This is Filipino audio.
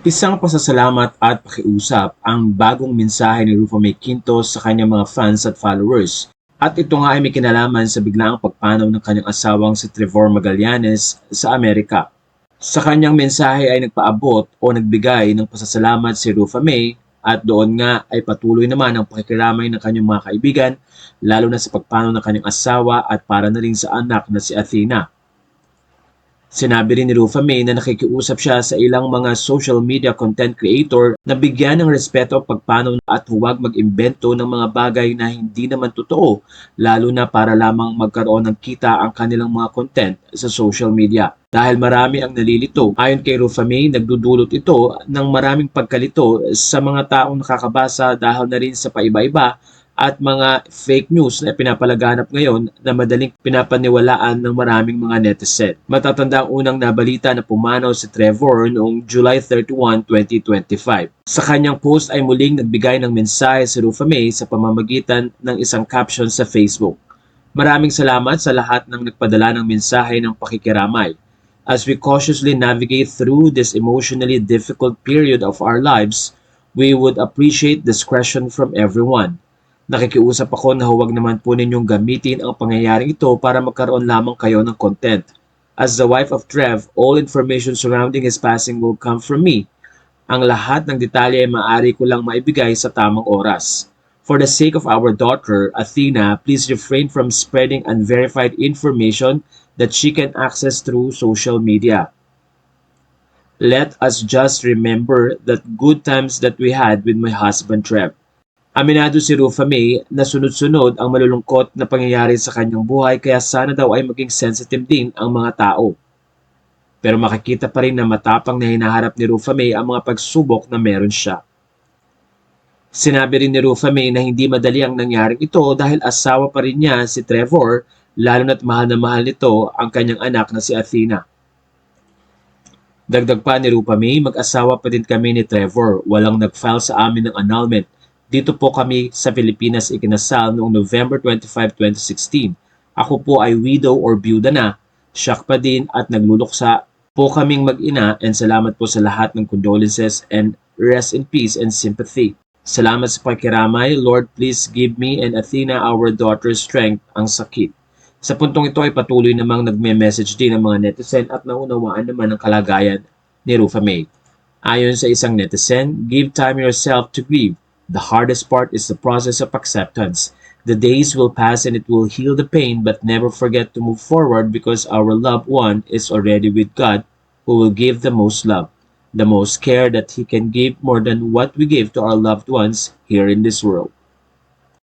Isang pasasalamat at pakiusap ang bagong mensahe ni Rufo May Quinto sa kanyang mga fans at followers. At ito nga ay may kinalaman sa biglaang pagpanaw ng kanyang asawang si Trevor Magallanes sa Amerika. Sa kanyang mensahe ay nagpaabot o nagbigay ng pasasalamat si Rufa May at doon nga ay patuloy naman ang pakikiramay ng kanyang mga kaibigan lalo na sa pagpanaw ng kanyang asawa at para na rin sa anak na si Athena. Sinabi rin ni Rufa May na nakikiusap siya sa ilang mga social media content creator na bigyan ng respeto pagpanaw at huwag mag-imbento ng mga bagay na hindi naman totoo, lalo na para lamang magkaroon ng kita ang kanilang mga content sa social media. Dahil marami ang nalilito, ayon kay Rufa May, nagdudulot ito ng maraming pagkalito sa mga taong nakakabasa dahil na rin sa paiba-iba at mga fake news na pinapalaganap ngayon na madaling pinapaniwalaan ng maraming mga netizen. Matatanda ang unang nabalita na pumanaw si Trevor noong July 31, 2025. Sa kanyang post ay muling nagbigay ng mensahe si Rufa May sa pamamagitan ng isang caption sa Facebook. Maraming salamat sa lahat ng nagpadala ng mensahe ng pakikiramay. As we cautiously navigate through this emotionally difficult period of our lives, we would appreciate discretion from everyone. Nakikiusap ako na huwag naman po ninyong gamitin ang pangyayaring ito para magkaroon lamang kayo ng content. As the wife of Trev, all information surrounding his passing will come from me. Ang lahat ng detalye ay maaari ko lang maibigay sa tamang oras. For the sake of our daughter, Athena, please refrain from spreading unverified information that she can access through social media. Let us just remember that good times that we had with my husband Trev. Aminado si Rufa May na sunod-sunod ang malulungkot na pangyayari sa kanyang buhay kaya sana daw ay maging sensitive din ang mga tao. Pero makikita pa rin na matapang na hinaharap ni Rufa May ang mga pagsubok na meron siya. Sinabi rin ni Rufa May na hindi madali ang nangyaring ito dahil asawa pa rin niya si Trevor lalo na't mahal na mahal nito ang kanyang anak na si Athena. Dagdag pa ni Rupa May, mag-asawa pa din kami ni Trevor. Walang nag-file sa amin ng annulment dito po kami sa Pilipinas ikinasal noong November 25, 2016. Ako po ay widow or byuda na, shock pa din at nagluluksa po kaming mag-ina and salamat po sa lahat ng condolences and rest in peace and sympathy. Salamat sa pakiramay. Lord, please give me and Athena, our daughter, strength ang sakit. Sa puntong ito ay patuloy namang nagme-message din ang mga netizen at naunawaan naman ang kalagayan ni Rufa May. Ayon sa isang netizen, give time yourself to grieve. The hardest part is the process of acceptance. The days will pass and it will heal the pain, but never forget to move forward because our loved one is already with God who will give the most love, the most care that He can give more than what we give to our loved ones here in this world.